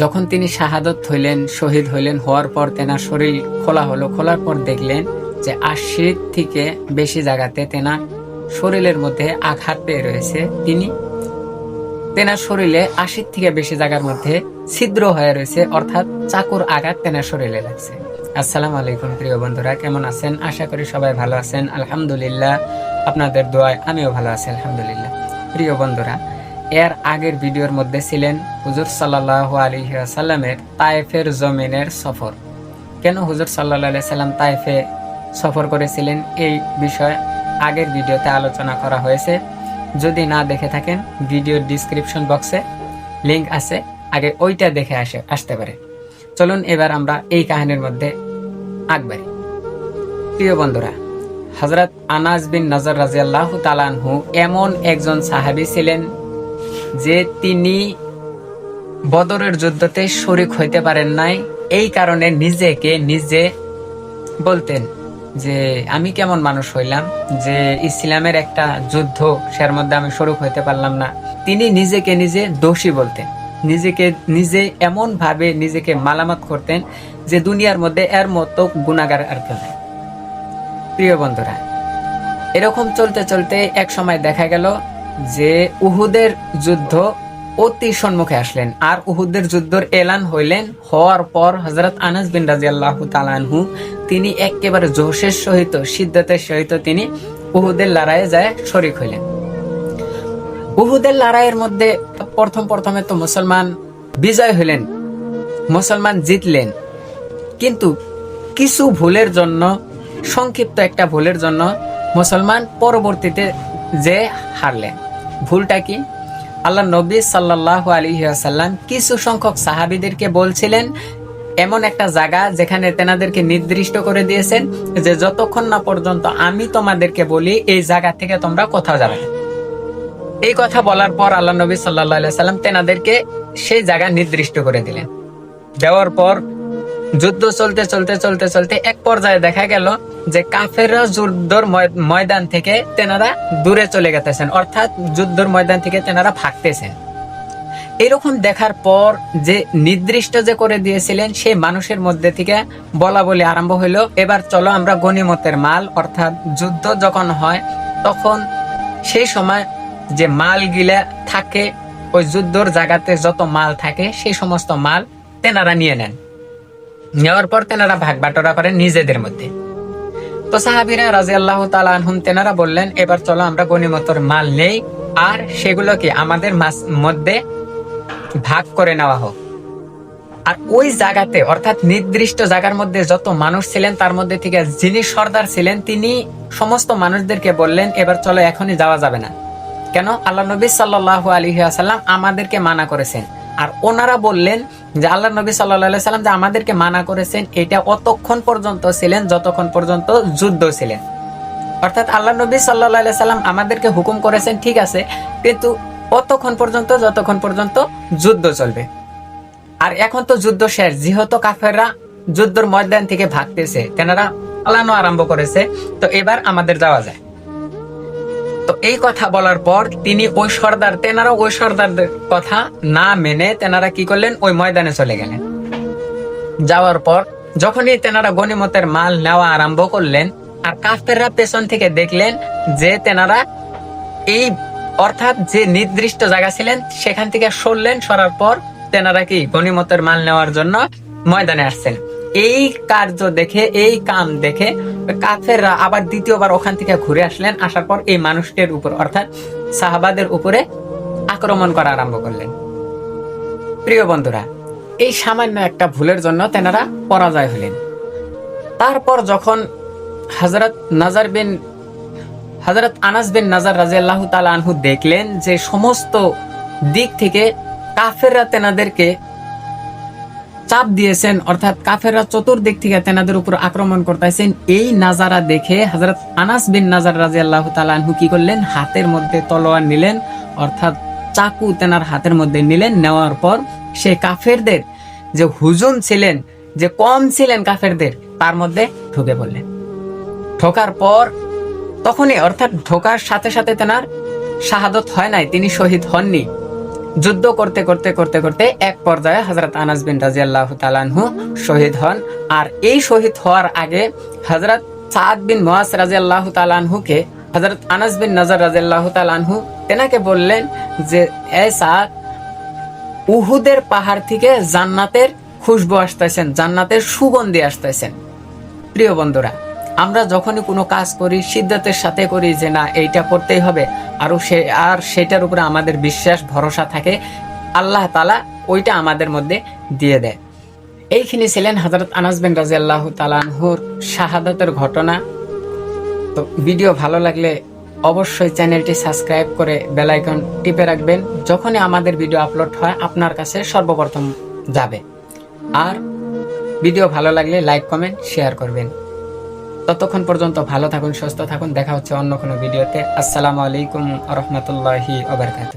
যখন তিনি শাহাদত হইলেন, শহীদ হইলেন, হওয়ার পর তেনার শরীর খোলা হলো। খোলার পর দেখলেন যে আশি থেকে বেশি জায়গাতে তেনা শরীরের মধ্যে আঘাত পেয়ে রয়েছে। তিনি তেনার শরীরে আশির থেকে বেশি জায়গার মধ্যে ছিদ্র হয়ে রয়েছে, অর্থাৎ চাকুর আঘাত তেনার শরীরে লাগছে। আসসালামু আলাইকুম প্রিয় বন্ধুরা, কেমন আছেন? আশা করি সবাই ভালো আছেন। আলহামদুলিল্লাহ, আপনাদের দোয়ায় আমিও ভালো আছি, আলহামদুলিল্লাহ। প্রিয় বন্ধুরা এর আগের ভিডিওর মধ্যে ছিলেন হুজুর সাল্লাহ আলী সাল্লামের তায়েফের জমিনের সফর। কেন হুজুর সাল্লাহ সাল্লাম তায়েফে সফর করেছিলেন এই বিষয়ে আগের ভিডিওতে আলোচনা করা হয়েছে। যদি না দেখে থাকেন, ভিডিওর ডিসক্রিপশন বক্সে লিঙ্ক আছে। আগে ওইটা দেখে আসে, আসতে পারে। চলুন এবার আমরা এই কাহিনীর মধ্যে আগবাড়ি। প্রিয় বন্ধুরা হজরত আনাজ বিন নজর রাজিয়াল্লাহ তালানহু এমন একজন সাহাবি ছিলেন যে তিনি বদরের যুদ্ধতে শরিক হইতে পারেন নাই, এই কারণে নিজেকে নিজে বলতেন যে, আমি কেমন মানুষ হইলাম যে ইসলামের একটা যুদ্ধ সের মধ্যে আমি শরিক হইতে পারলাম না তিনি নিজেকে নিজে দোষী বলতেন নিজেকে নিজে এমন ভাবে নিজেকে মালামাত করতেন যে দুনিয়ার মধ্যে এর মতো গুণাগার আর কেউ নেই। প্রিয় বন্ধুরা, এরকম চলতে চলতে এক সময় দেখা গেল যে উহুদের যুদ্ধ অতি সম্মুখে আসলেন। আর উহুদের যুদ্ধর এলান হইলেন। হওয়ার পর হজরত আনাস বিন রাজি আল্লাহ তালানহু তিনি একেবারে জোশের সহিত, সিদ্ধতের সহিত তিনি উহুদের লড়াইয়ে যায় শরিক হইলেন। উহুদের লড়াইয়ের মধ্যে প্রথম প্রথমে তো মুসলমান বিজয় হইলেন, মুসলমান জিতলেন। কিন্তু কিছু ভুলের জন্য, সংক্ষিপ্ত একটা ভুলের জন্য মুসলমান পরবর্তীতে যে হারলেন। ভুলটা কি? আল্লাহ নবী সাল্লাহ আলী সাল্লাম কিছু সংখ্যক সাহাবিদেরকে বলছিলেন, এমন একটা জায়গা যেখানে তেনাদেরকে নির্দিষ্ট করে দিয়েছেন যে যতক্ষণ না পর্যন্ত আমি তোমাদেরকে বলি, এই জায়গা থেকে তোমরা কোথাও যাবে এই কথা বলার পর আল্লাহ নবী সাল্লাহ সাল্লাম তেনাদেরকে সেই জায়গা নির্দিষ্ট করে দিলেন। দেওয়ার পর যুদ্ধ চলতে চলতে চলতে চলতে এক পর্যায়ে দেখা গেল যে কাফেররা যুদ্ধর ময়- ময়দান থেকে তেনারা দূরে চলে গেতেছেন। অর্থাৎ যুদ্ধর ময়দান থেকে তেনারা ভাগতেছেন। এরকম দেখার পর যে নির্দিষ্ট যে করে দিয়েছিলেন, সেই মানুষের মধ্যে থেকে বলা বলি আরম্ভ হইল, এবার চলো আমরা গনিমতের মাল। অর্থাৎ যুদ্ধ যখন হয়, তখন সেই সময় যে মাল গিলা থাকে, ওই যুদ্ধর জায়গাতে যত মাল থাকে, সেই সমস্ত মাল তেনারা নিয়ে নেন। নেওয়ার পর তেনারা ভাগ বাটোরা করেন নিজেদের মধ্যে। তো সাহাবিরা রাজি আল্লাহ তালানহুম তেনারা বললেন, এবার চলো আমরা গনিমতর মাল নেই, আর সেগুলোকে আমাদের মধ্যে ভাগ করে নেওয়া হোক। আর ওই জায়গাতে, অর্থাৎ নির্দিষ্ট জায়গার মধ্যে যত মানুষ ছিলেন, তার মধ্যে থেকে যিনি সর্দার ছিলেন, তিনি সমস্ত মানুষদেরকে বললেন, এবার চলো এখনই যাওয়া যাবে না। কেন? আল্লাহ নবী সাল্লাহ আলী সাল্লাম আমাদেরকে মানা করেছেন। আর ওনারা বললেন যে আল্লাহ নবী সাল্লাহ সাল্লাম যে আমাদেরকে মানা করেছেন, এটা অতক্ষণ পর্যন্ত ছিলেন, যতক্ষণ পর্যন্ত যুদ্ধ ছিলেন। অর্থাৎ আল্লাহ নবী সাল্লাহ সাল্লাম আমাদেরকে হুকুম করেছেন, ঠিক আছে, কিন্তু অতক্ষণ পর্যন্ত, যতক্ষণ পর্যন্ত যুদ্ধ চলবে। আর এখন তো যুদ্ধ শেষ, যেহেতু কাফেররা যুদ্ধর ময়দান থেকে ভাগতেছে তেনারা পালানো আরম্ভ করেছে, তো এবার আমাদের যাওয়া যায়। তো এই কথা বলার পর তিনি ওই সর্দার, তেনারা ওই সর্দারদের কথা না মেনে তেনারা কি করলেন? ওই ময়দানে চলে গেলেন। যাওয়ার পর যখনই তেনারা গনিমতের মাল নেওয়া আরম্ভ করলেন আর কাফেররা পেছন থেকে দেখলেন যে তেনারা এই অর্থাৎ যে নির্দিষ্ট জায়গা ছিলেন সেখান থেকে সরলেন, সরার পর তেনারা কি গনিমতের মাল নেওয়ার জন্য ময়দানে আসছেন। এই কার্য দেখে, এই কাম দেখে কাফেররা আবার দ্বিতীয়বার ওখান থেকে ঘুরে আসলেন, আসার পর এই মানুষটির উপর, অর্থাৎ সাহাবাদের উপরে আক্রমণ করা আরম্ভ করলেন। প্রিয় বন্ধুরা, এই সামান্য একটা ভুলের জন্য তেনারা পরাজয় হলেন। তারপর যখন হজরত নাজার বিন হজরত আনাস বিন নাজার রাজিয়াল্লাহ তালা আনহু দেখলেন যে সমস্ত দিক থেকে কাফেররা তেনাদেরকে চাপ দিয়েছেন, অর্থাৎ কাফেররা চতুর্দিক থেকে তেনাদের উপর আক্রমণ করতেছেন। এই নাজারা দেখে হজরত আনাস বিন নাজার রাজি আল্লাহ তালু কি করলেন? হাতের মধ্যে তলোয়ার নিলেন, অর্থাৎ চাকু তেনার হাতের মধ্যে নিলেন। নেওয়ার পর সে কাফেরদের যে হুজুম ছিলেন, যে কম ছিলেন কাফেরদের, তার মধ্যে ঢুকে পড়লেন। ঢোকার পর তখনই, অর্থাৎ ঢোকার সাথে সাথে তেনার শাহাদত হয় নাই, তিনি শহীদ হননি। যুদ্ধ করতে করতে করতে করতে এক পর্যায়ে হজরত আনাস বিন রাজি আল্লাহ তালানহু শহীদ হন। আর এই শহীদ হওয়ার আগে হজরত সাদ বিন মোয়াস রাজি আল্লাহ তালানহুকে হজরত আনাস বিন নজর রাজি আল্লাহ তালানহু তেনাকে বললেন যে, এ সাদ, উহুদের পাহাড় থেকে জান্নাতের খুশবু আসতেছেন, জান্নাতের সুগন্ধি আসতেছেন। প্রিয় বন্ধুরা আমরা যখনই কোনো কাজ করি সিদ্ধাতের সাথে করি যে না, এইটা করতেই হবে আরও সে, আর সেটার উপরে আমাদের বিশ্বাস, ভরসা থাকে, আল্লাহ তালা ওইটা আমাদের মধ্যে দিয়ে দেয়। এইখানে ছিলেন হজরত আনাস বিন রাজি আল্লাহ তালানহুর শাহাদাতের ঘটনা। তো ভিডিও ভালো লাগলে অবশ্যই চ্যানেলটি সাবস্ক্রাইব করে বেলাইকন টিপে রাখবেন। যখনই আমাদের ভিডিও আপলোড হয়, আপনার কাছে সর্বপ্রথম যাবে। আর ভিডিও ভালো লাগলে লাইক, কমেন্ট, শেয়ার করবেন। ততক্ষণ পর্যন্ত ভালো থাকুন, সুস্থ থাকুন। দেখা হচ্ছে অন্য কোনো ভিডিওতে। আসসালামু আলাইকুম রহমতুল্লাহি ওবরকাত